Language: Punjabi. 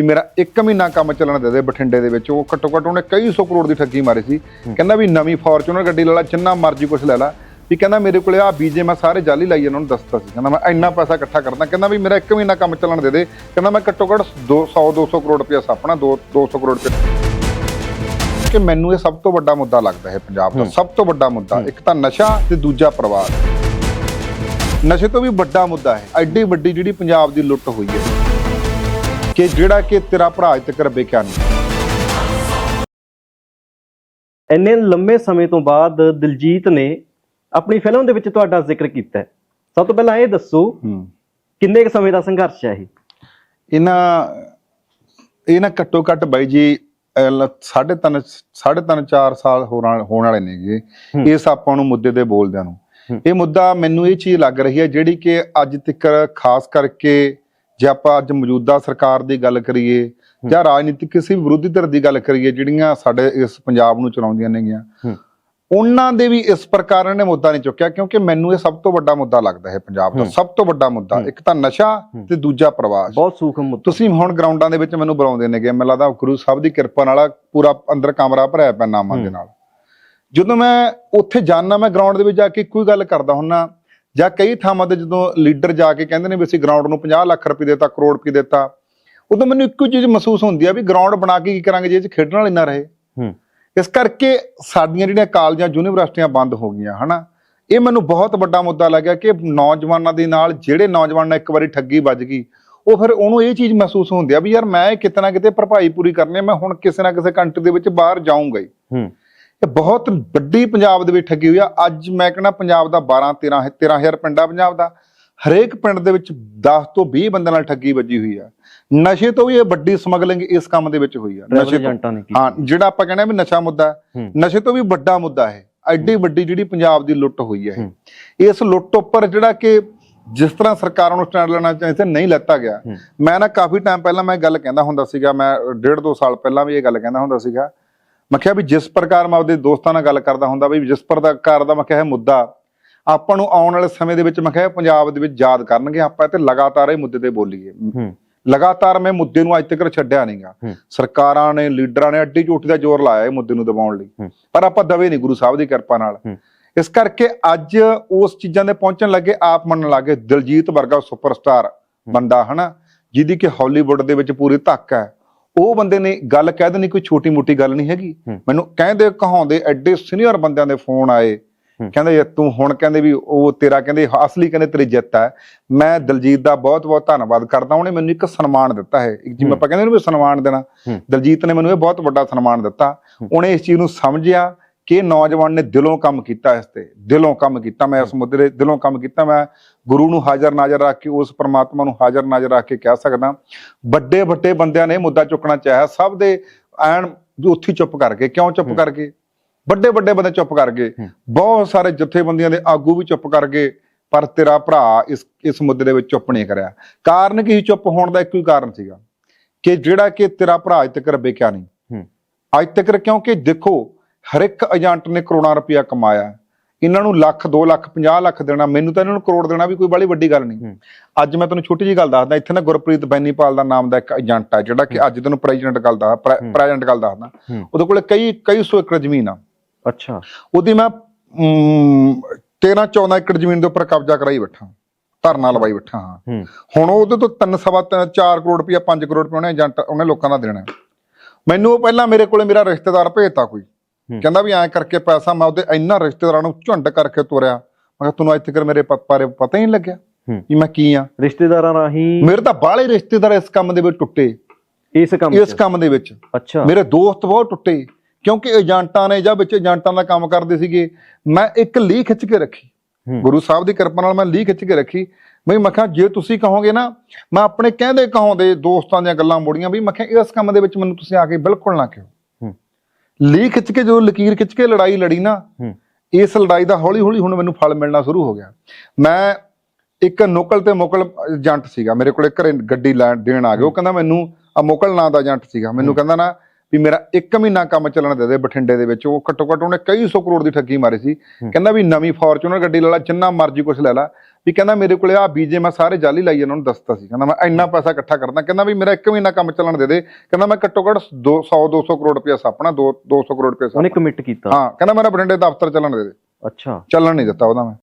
ਵੀ ਮੇਰਾ 1 ਮਹੀਨਾ ਕੰਮ ਚੱਲਣ ਦੇ ਦੇ ਬਠਿੰਡੇ ਦੇ ਵਿੱਚ। ਉਹ ਘੱਟੋ ਘੱਟ ਉਹਨੇ ਕਈ ਸੌ ਕਰੋੜ ਦੀ ਠੱਗੀ ਮਾਰੀ ਸੀ। ਕਹਿੰਦਾ ਵੀ ਨਵੀਂ ਫੋਰਚੂਨਰ ਗੱਡੀ ਲੈ ਲਾ ਜਿੰਨਾ ਮਰਜ਼ੀ ਕੁਝ ਲੈ ਲਾ। ਵੀ ਕਹਿੰਦਾ ਮੇਰੇ ਕੋਲੇ ਆ ਬੀਜੇ ਮੈਂ ਸਾਰੇ ਜਾਲੀ ਲਾਈ ਇਹਨਾਂ ਨੂੰ ਦੱਸਤਾ ਸੀ। ਕਹਿੰਦਾ ਮੈਂ ਇੰਨਾ ਪੈਸਾ ਇਕੱਠਾ ਕਰਦਾ। ਕਹਿੰਦਾ ਵੀ ਮੇਰਾ 1 ਮਹੀਨਾ ਕੰਮ ਚੱਲਣ ਦੇ ਦੇ। ਕਹਿੰਦਾ ਮੈਂ ਘੱਟੋ ਘੱਟ 200 200 ਕਰੋੜ ਰੁਪਇਆ ਸਾਪਣਾ 2 200 ਕਰੋੜ ਰੁਪਇਆ। ਕਿ ਮੈਨੂੰ ਇਹ ਸਭ ਤੋਂ ਵੱਡਾ ਮੁੱਦਾ ਲੱਗਦਾ ਹੈ ਪੰਜਾਬ ਦਾ। ਸਭ ਤੋਂ ਵੱਡਾ ਮੁੱਦਾ। ਇੱਕ ਤਾਂ ਨਸ਼ਾ ਤੇ ਦੂਜਾ ਪਰਿਵਾਰ। ਨਸ਼ੇ ਤੋਂ ਵੀ ਵੱਡਾ ਮੁੱਦਾ ਹੈ। ਐਡੀ ਵੱਡੀ ਜਿਹੜੀ ਪੰਜਾਬ ਦੀ ਲੁੱਟ ਹੋਈ ਹੈ। ਕਿ ਜਿਹੜਾ ਕਿ ਤੇਰਾ ਭਰਾ ਅਜ ਤੱਕ ਵੇਖਿਆ ਨਹੀਂ। ਇੰਨੇ ਲੰਮੇ ਸਮੇਂ ਤੋਂ ਬਾਅਦ ਦਿਲਜੀਤ ਨੇ ਆਪਣੀ ਫਿਲਮ ਦੇ ਵਿੱਚ ਤੁਹਾਡਾ ਜ਼ਿਕਰ ਕੀਤਾ ਹੈ। ਸਭ ਤੋਂ ਪਹਿਲਾਂ ਇਹ ਦੱਸੋ ਹੂੰ। ਕਿੰਨੇ ਕੁ ਸਮੇਂ ਦਾ ਸੰਘਰਸ਼ ਹੈ ਇਹ? ਇਹਨਾਂ ਇਹ ਨਾ ਘੱਟੋ ਘੱਟ ਬਾਈ ਜੀ ਅਹ ਲ- ਸਾਢੇ ਤਿੰਨ ਸਾਢੇ ਤਿੰਨ 4 ਸਾਲ ਹੋਣ ਵਾਲੇ- ਹੋਣ ਵਾਲੇ ਨੇਗੇ ਇਸ ਆਪਾਂ ਨੂੰ ਮੁੱਦੇ ਦੇ ਬੋਲਦਿਆਂ ਨੂੰ। ਇਹ ਮੁੱਦਾ ਮੈਨੂੰ ਇਹ ਚੀਜ਼ ਲੱਗ ਰਹੀ ਹੈ ਜਿਹੜੀ ਕਿ ਅੱਜ ਤੱਕ ਖਾਸ ਕਰਕੇ ਜੇ ਆਪਾਂ ਅੱਜ ਮੌਜੂਦਾ ਸਰਕਾਰ ਦੀ ਗੱਲ ਕਰੀਏ ਜਾਂ ਰਾਜਨੀਤਿਕ ਕਿਸੇ ਵੀ ਵਿਰੋਧੀ ਧਿਰ ਦੀ ਗੱਲ ਕਰੀਏ ਜਿਹੜੀਆਂ ਸਾਡੇ ਇਸ ਪੰਜਾਬ ਨੂੰ ਚਲਾਉਂਦੀਆਂ ਨੇਗੀਆਂ। ਉਹਨਾਂ ਦੇ ਵੀ ਇਸ ਪ੍ਰਕਾਰ ਨੇ ਮੁੱਦਾ ਨਹੀਂ ਚੁੱਕਿਆ ਕਿਉਂਕਿ ਮੈਨੂੰ ਇਹ ਸਭ ਤੋਂ ਵੱਡਾ ਮੁੱਦਾ ਲੱਗਦਾ ਹੈ ਪੰਜਾਬ ਦਾ ਸਭ ਤੋਂ ਵੱਡਾ ਮੁੱਦਾ ਇੱਕ ਤਾਂ ਨਸ਼ਾ ਤੇ ਦੂਜਾ ਪ੍ਰਵਾਸ। ਬਹੁਤ ਸੂਖਮ ਮੁੱਦਾ। ਤੁਸੀਂ ਹੁਣ ਗਰਾਊਂਡਾਂ ਦੇ ਵਿੱਚ ਮੈਨੂੰ ਬੁਲਾਉਂਦੇ ਨੇਗੇ ਮੈਨੂੰ ਲੱਗਦਾ ਗੁਰੂ ਸਾਹਿਬ ਦੀ ਕਿਰਪਾ ਨਾਲ ਪੂਰਾ ਅੰਦਰ ਕਮਰਾ ਭਰਿਆ ਪਿਆ ਨਾਮਾਂ ਦੇ ਨਾਲ। ਜਦੋਂ ਮੈਂ ਉੱਥੇ ਜਾਣਾ ਮੈਂ ਗਰਾਊਂਡ ਦੇ ਵਿੱਚ ਜਾ ਕੇ ਇੱਕੋ ਹੀ ਗੱਲ ਕਰਦਾ ਹੁੰਨਾ ਜਾਂ ਕਈ ਥਾਵਾਂ ਤੇ ਜਦੋਂ ਲੀਡਰ ਜਾ ਕੇ ਕਹਿੰਦੇ ਨੇ ਵੀ ਅਸੀਂ ਗਰਾਊਂਡ ਨੂੰ 50 ਲੱਖ ਰੁਪਏ ਦਿੱਤਾ ਕਰੋੜ ਰੁਪਏ ਦਿੱਤਾ ਉਦੋਂ ਮੈਨੂੰ ਇੱਕੋ ਚੀਜ਼ ਮਹਿਸੂਸ ਹੁੰਦੀ ਆ ਵੀ ਗਰਾਊਂਡ ਬਣਾ ਕੇ ਕੀ ਕਰਾਂਗੇ ਜੇ ਇਹ 'ਚ ਖੇਡਣ ਵਾਲੇ ਨਾ ਰਹੇ? ਹੂੰ। ਇਸ ਕਰਕੇ ਸਾਡੀਆਂ ਜਿਹੜੀਆਂ ਕਾਲਜਾਂ ਯੂਨੀਵਰਸਿਟੀਆਂ ਬੰਦ ਹੋ ਗਈਆਂ ਹਨਾ? ਇਹ ਮੈਨੂੰ ਬਹੁਤ ਵੱਡਾ ਮੁੱਦਾ ਲੱਗਿਆ ਕਿ ਨੌਜਵਾਨਾਂ ਦੇ ਨਾਲ ਜਿਹੜੇ ਨੌਜਵਾਨ ਨਾਲ ਇੱਕ ਵਾਰੀ ਠੱਗੀ ਵੱਜ ਗਈ ਉਹ ਫਿਰ ਉਹਨੂੰ ਇਹ ਚੀਜ਼ ਮਹਿਸੂਸ ਹੁੰਦੀ ਆ ਵੀ ਯਾਰ ਮੈਂ ਕਿਤੇ ਨਾ ਕਿਤੇ ਭਰਪਾਈ ਪੂਰੀ ਕਰਨੀ ਆ ਮੈਂ ਹੁਣ ਕਿਸੇ ਨਾ ਕਿਸੇ ਕੰਟਰੀ ਦੇ ਵਿੱਚ ਬਾਹਰ ਜਾਊਂਗਾ ਹੀ। ਹੂੰ। ਇਹ ਬਹੁਤ ਵੱਡੀ ਪੰਜਾਬ ਦੇ ਵਿੱਚ ਠੱਗੀ ਹੋਈ ਆ। ਅੱਜ ਮੈਂ ਕਹਿੰਦਾ ਪੰਜਾਬ ਦਾ 12 13 13000 ਪਿੰਡ ਪੰਜਾਬ ਦਾ। ਹਰੇਕ ਪਿੰਡ ਦੇ ਵਿੱਚ 10 ਤੋਂ 20 ਬੰਦਿਆਂ ਨਾਲ ਠੱਗੀ ਵੱਜੀ ਹੋਈ ਆ। ਨਸ਼ੇ ਤੋਂ ਵੀ ਇਹ ਵੱਡੀ ਸਮਗਲਿੰਗ ਇਸ ਕੰਮ ਦੇ ਵਿੱਚ ਹੋਈ ਆ। ਨਸ਼ੇ ਏਜੰਟਾਂ ਨੇ ਹਾਂ ਜਿਹੜਾ ਆਪਾਂ ਕਹਿੰਦੇ ਆ ਵੀ ਨਸ਼ਾ ਮੁੱਦਾ। ਨਸ਼ੇ ਤੋਂ ਵੀ ਵੱਡਾ ਮੁੱਦਾ ਹੈ। ਐਡੀ ਵੱਡੀ ਜਿਹੜੀ ਪੰਜਾਬ ਦੀ ਲੁੱਟ ਹੋਈ ਹੈ। ਇਸ ਲੁੱਟ ਉੱਪਰ ਜਿਹੜਾ ਕਿ ਜਿਸ ਤਰ੍ਹਾਂ ਸਰਕਾਰਾਂ ਨੂੰ ਸਟੈਂਡ ਲੈਣਾ ਚਾਹੀਦਾ ਨਹੀਂ ਲੈਤਾ ਗਿਆ। ਮੈਂ ਨਾ ਕਾਫੀ ਟਾਈਮ ਪਹਿਲਾਂ ਮੈਂ ਗੱਲ ਕਹਿੰਦਾ ਹੁੰਦਾ ਸੀਗਾ ਮੈਂ ਡੇਢ ਦੋ ਸਾਲ ਪਹਿਲਾਂ ਵੀ ਇਹ ਗੱਲ ਕਹਿੰਦਾ ਹੁੰਦਾ ਸੀਗਾ ਮੈਂ ਕਿਹਾ ਵੀ ਜਿਸ ਪ੍ਰਕਾਰ ਮੈਂ ਆਪਦੇ ਦੋਸਤਾਂ ਨਾਲ ਗੱਲ ਕਰਦਾ ਹੁੰਦਾ ਵੀ ਜਿਸ ਪ੍ਰਕਾਰ ਦਾ ਮੈਂ ਕਿਹਾ ਮੁੱਦਾ ਆਪਾਂ ਨੂੰ ਆਉਣ ਵਾਲੇ ਸਮੇਂ ਦੇ ਵਿੱਚ ਮੈਂ ਕਿਹਾ ਪੰਜਾਬ ਦੇ ਵਿੱਚ ਯਾਦ ਕਰਨਗੇ ਆਪਾਂ ਤੇ ਲਗਾਤਾਰ ਇਹ ਮੁੱਦੇ ਤੇ ਬੋਲੀਏ। ਲਗਾਤਾਰ ਮੈਂ ਮੁੱਦੇ ਨੂੰ ਅੱਜ ਤੱਕ ਛੱਡਿਆ ਨਹੀਂਗਾ। ਸਰਕਾਰਾਂ ਨੇ ਲੀਡਰਾਂ ਨੇ ਅੱਡੀ ਝੂਠੀ ਦਾ ਜ਼ੋਰ ਲਾਇਆ ਇਹ ਮੁੱਦੇ ਨੂੰ ਦਬਾਉਣ ਲਈ। ਪਰ ਆਪਾਂ ਦਵੇ ਨਹੀਂ ਗੁਰੂ ਸਾਹਿਬ ਦੀ ਕਿਰਪਾ ਨਾਲ। ਇਸ ਕਰਕੇ ਅੱਜ ਉਸ ਚੀਜ਼ਾਂ ਦੇ ਪਹੁੰਚਣ ਲੱਗੇ ਆਪ ਮੰਨਣ ਲੱਗੇ ਦਿਲਜੀਤ ਵਰਗਾ ਸੁਪਰਸਟਾਰ ਬੰਦਾ ਹਨਾ ਜਿਹਦੀ ਕਿ ਹਾਲੀਵੁੱਡ ਦੇ ਵਿੱਚ ਪੂਰੀ ਧੱਕ ਹੈ। ਉਹ ਬੰਦੇ ਨੇ ਗੱਲ ਕਹਿ ਦੇਣੀ ਕੋਈ ਛੋਟੀ ਮੋਟੀ ਗੱਲ ਨਹੀਂ ਹੈਗੀ। ਮੈਨੂੰ ਕਹਿੰਦੇ ਕਹਾਉਂਦੇ ਐਡੇ ਸੀਨੀਅਰ ਬੰਦਿਆਂ ਦੇ ਫੋਨ ਆਏ। ਕਹਿੰਦੇ ਤੂੰ ਹੁਣ ਕਹਿੰਦੇ ਵੀ ਉਹ ਤੇਰਾ ਕਹਿੰਦੇ ਅਸਲੀ ਕਹਿੰਦੇ ਤੇਰੀ ਜਿੱਤ ਹੈ ਮੈਂ ਦਲਜੀਤ ਦਾ ਬਹੁਤ ਬਹੁਤ ਧੰਨਵਾਦ ਕਰਦਾ। ਉਹਨੇ ਮੈਨੂੰ ਇੱਕ ਸਨਮਾਨ ਦਿੱਤਾ ਹੈ। ਜਿਵੇਂ ਆਪਾਂ ਕਹਿੰਦੇ ਨੇ ਵੀ ਸਨਮਾਨ ਦੇਣਾ। ਦਲਜੀਤ ਨੇ ਮੈਨੂੰ ਇਹ ਬਹੁਤ ਵੱਡਾ ਸਨਮਾਨ ਦਿੱਤਾ। ਉਹਨੇ ਇਸ ਚੀਜ਼ ਨੂੰ ਸਮਝਿਆ। ਕਿ ਇਹ ਨੌਜਵਾਨ ਨੇ ਦਿਲੋਂ ਕੰਮ ਕੀਤਾ ਇਸ ਤੇ ਦਿਲੋਂ ਕੰਮ ਕੀਤਾ। ਮੈਂ ਇਸ ਮੁੱਦੇ ਦੇ ਦਿਲੋਂ ਕੰਮ ਕੀਤਾ। ਮੈਂ ਗੁਰੂ ਨੂੰ ਹਾਜ਼ਰ ਨਾਜ਼ਰ ਰੱਖ ਕੇ ਉਸ ਪ੍ਰਮਾਤਮਾ ਨੂੰ ਹਾਜ਼ਰ ਨਾਜ਼ਰ ਰੱਖ ਕੇ ਕਹਿ ਸਕਦਾ। ਵੱਡੇ ਵੱਡੇ ਬੰਦਿਆਂ ਨੇ ਮੁੱਦਾ ਚੁੱਕਣਾ ਚਾਹਿਆ। ਸਭ ਦੇ ਐਨ ਉੱਥੇ ਚੁੱਪ ਕਰ ਗਏ। ਕਿਉਂ ਚੁੱਪ ਕਰ ਗਏ? ਵੱਡੇ ਵੱਡੇ ਬੰਦੇ ਚੁੱਪ ਕਰ ਗਏ। ਬਹੁਤ ਸਾਰੇ ਜਥੇਬੰਦੀਆਂ ਦੇ ਆਗੂ ਵੀ ਚੁੱਪ ਕਰ ਗਏ। ਪਰ ਤੇਰਾ ਭਰਾ ਇਸ ਇਸ ਮੁੱਦੇ ਦੇ ਵਿੱਚ ਚੁੱਪ ਨਹੀਂ ਕਰਿਆ। ਕਾਰਨ ਕੀ ਚੁੱਪ ਹੋਣ ਦਾ? ਇੱਕੋ ਹੀ ਕਾਰਨ ਸੀਗਾ ਕਿ ਜਿਹੜਾ ਕਿ ਤੇਰਾ ਭਰਾ ਅਜ ਤੱਕ ਵੇਖਿਆ ਨਹੀਂ। ਅੱਜ ਤੱਕ ਕਿਉਂਕਿ ਦੇਖੋ ਹਰ ਇੱਕ ਏਜੰਟ ਨੇ ਕਰੋੜਾਂ ਰੁਪਇਆ ਕਮਾਇਆ ਇਹਨਾਂ ਨੂੰ ਲੱਖ 2 ਲੱਖ 50 ਲੱਖ ਦੇਣਾ ਮੈਨੂੰ ਤਾਂ ਇਹਨਾਂ ਨੂੰ ਕਰੋੜ ਦੇਣਾ ਵੀ ਕੋਈ ਬੜੀ ਵੱਡੀ ਗੱਲ ਨਹੀਂ। ਅੱਜ ਮੈਂ ਤੁਹਾਨੂੰ ਛੋਟੀ ਜੀ ਗੱਲ ਦੱਸਦਾ ਇੱਥੇ ਨਾ ਗੁਰਪ੍ਰੀਤ ਬੈਨੀਪਾਲ ਦਾ ਨਾਮ ਦਾ ਇੱਕ ਏਜੰਟ ਹੈ ਜਿਹੜਾ ਕਿ ਅੱਜ ਤੈਨੂੰ ਪ੍ਰੈਜ਼ੀਡੈਂਟ ਗੱਲ ਦਾ ਪ੍ਰੈਜ਼ੀਡੈਂਟ ਗੱਲ ਦੱਸਦਾ। ਉਹਦੇ ਕੋਲੇ ਕਈ ਕਈ ਸੌ ਏਕੜ ਜ਼ਮੀਨ ਆ। ਅੱਛਾ। ਉਹਦੀ ਮੈਂ 13 14 ਏਕੜ ਜ਼ਮੀਨ ਦੇ ਉੱਪਰ ਕਬਜ਼ਾ ਕਰਾਈ ਬੈਠਾ ਧਰਨਾ ਲਵਾਈ ਬੈਠਾ ਹਾਂ। ਹੁਣ ਉਹਦੇ ਤੋਂ ਤਿੰਨ ਸਵਾ ਤਿੰਨ 4 ਕਰੋੜ ਰੁਪਇਆ 5 ਕਰੋੜ ਰੁਪਇਆ ਉਹਨੇ ਏਜੰਟ ਉਹਨੇ ਲੋਕਾਂ ਦਾ ਦੇਣਾ। ਮੈਨੂੰ ਉਹ ਪਹਿਲਾਂ ਮੇਰੇ ਕੋਲੇ ਮੇਰਾ ਰਿਸ਼ਤੇਦਾਰ ਭੇਜਤਾ ਕੋਈ। ਕਹਿੰਦਾ ਵੀ ਐਂ ਕਰਕੇ ਪੈਸਾ ਮੈਂ ਉਹਦੇ ਇੰਨਾ ਰਿਸ਼ਤੇਦਾਰਾਂ ਨੂੰ ਝੁੰਡ ਕਰਕੇ ਤੋਰਿਆ। ਮੈਂ ਕਿਹਾ ਤੁਹਾਨੂੰ ਅੱਜ ਤੱਕ ਮੇਰੇ ਪ- ਬਾਰੇ ਪਤਾ ਹੀ ਨਹੀਂ ਲੱਗਿਆ ਵੀ ਮੈਂ ਕੀ ਆ। ਰਿਸ਼ਤੇਦਾਰਾਂ ਰਾਹੀਂ ਮੇਰੇ ਤਾਂ ਬਾਹਲੇ ਰਿਸ਼ਤੇਦਾਰ ਇਸ ਕੰਮ ਦੇ ਵਿੱਚ ਟੁੱਟੇ। ਇਸ ਕੰਮ ਇਸ ਕੰਮ ਦੇ ਵਿੱਚ। ਅੱਛਾ। ਮੇਰੇ ਦੋਸਤ ਬਹੁਤ ਟੁੱਟੇ। ਕਿਉਂਕਿ ਏਜੰਟਾਂ ਨੇ ਜਾਂ ਵਿੱਚ ਏਜੰਟਾਂ ਦਾ ਕੰਮ ਕਰਦੇ ਸੀਗੇ ਮੈਂ ਇੱਕ ਲੀ ਖਿੱਚ ਕੇ ਰੱਖੀ। ਗੁਰੂ ਸਾਹਿਬ ਦੀ ਕਿਰਪਾ ਨਾਲ ਮੈਂ ਲੀ ਖਿੱਚ ਕੇ ਰੱਖੀ। ਬਈ ਮੈਂ ਕਿਹਾ ਜੇ ਤੁਸੀਂ ਕਹੋਗੇ ਨਾ ਮੈਂ ਆਪਣੇ ਕਹਿੰਦੇ ਕਹਾਉਂਦੇ ਦੋਸਤਾਂ ਦੀਆਂ ਗੱਲਾਂ ਮੋੜੀਆਂ ਵੀ ਮੈਂ ਕਿਹਾ ਇਸ ਕੰਮ ਦੇ ਵਿੱਚ ਮੈਨੂੰ ਤੁਸੀਂ ਆ ਕੇ ਬਿਲਕੁਲ ਨਾ ਕਿਹੋ। ਹੂੰ ਲੀ ਖਿੱਚ ਕੇ ਜਦੋਂ ਲਕੀਰ ਖਿੱਚ ਕੇ ਲੜਾਈ ਲੜੀ ਨਾ ਇਸ ਲੜਾਈ ਦਾ ਹੌਲੀ ਹੌਲੀ ਹੁਣ ਮੈਨੂੰ ਫਲ ਮਿਲਣਾ ਸ਼ੁਰੂ ਹੋ ਗਿਆ। ਮੈਂ ਇੱਕ ਨੁਕਲ ਤੇ ਮੁਕਲ ਏਜੰਟ ਸੀਗਾ ਮੇਰੇ ਕੋਲੇ ਘਰੇ ਗੱਡੀ ਲੈਣ ਦੇਣ ਆ ਗਿਆ ਉਹ ਕਹਿੰਦਾ ਮੈਨੂੰ ਆ ਮੁਕਲ ਨਾਂ ਦਾ ਏਜੰਟ ਸੀਗਾ। ਮੈਨੂੰ ਕਹਿੰਦਾ ਨਾ ਵੀ ਮੇਰਾ 1 ਮਹੀਨਾ ਕੰਮ ਚੱਲਣ ਦੇ ਦੇ ਬਠਿੰਡੇ ਦੇ ਵਿੱਚ। ਉਹ ਘੱਟੋ ਘੱਟ ਉਹਨੇ ਕਈ ਸੌ ਕਰੋੜ ਦੀ ਠੱਗੀ ਮਾਰੀ ਸੀ। ਕਹਿੰਦਾ ਵੀ ਨਵੀਂ ਫੋਰਚੂਨਰ ਗੱਡੀ ਲੈ ਲਾ ਜਿੰਨਾ ਮਰਜ਼ੀ ਕੁਝ ਲੈ ਲਾ। ਵੀ ਕਹਿੰਦਾ ਮੇਰੇ ਕੋਲੇ ਆ ਬੀਜੇ ਮੈਂ ਸਾਰੇ ਜਾਲੀ ਲਾਈ ਇਹਨਾਂ ਨੂੰ ਦੱਸਤਾ ਸੀ। ਕਹਿੰਦਾ ਮੈਂ ਇੰਨਾ ਪੈਸਾ ਇਕੱਠਾ ਕਰਦਾ ਕਹਿੰਦਾ ਵੀ ਮੇਰਾ ਇੱਕ ਮਹੀਨਾ ਕੰਮ ਚੱਲਣ ਦੇ ਦੇ। ਕਹਿੰਦਾ ਮੈਂ ਘੱਟੋ ਘੱਟ 200 200 ਕਰੋੜ ਰੁਪਇਆ ਸਾਪਣਾ 2 200 ਕਰੋੜ ਉਹਨੇ ਸਾਪਣਾ ਕਮਿਟ ਕੀਤਾ। ਹਾਂ ਕਹਿੰਦਾ ਮੇਰਾ ਬਠਿੰਡੇ ਦਫ਼ਤਰ ਚੱਲਣ ਦੇ ਦੇ। ਅੱਛਾ। ਚੱਲਣ ਨਹੀਂ ਦਿੱਤਾ ਉਹਦਾ ਮੈਂ।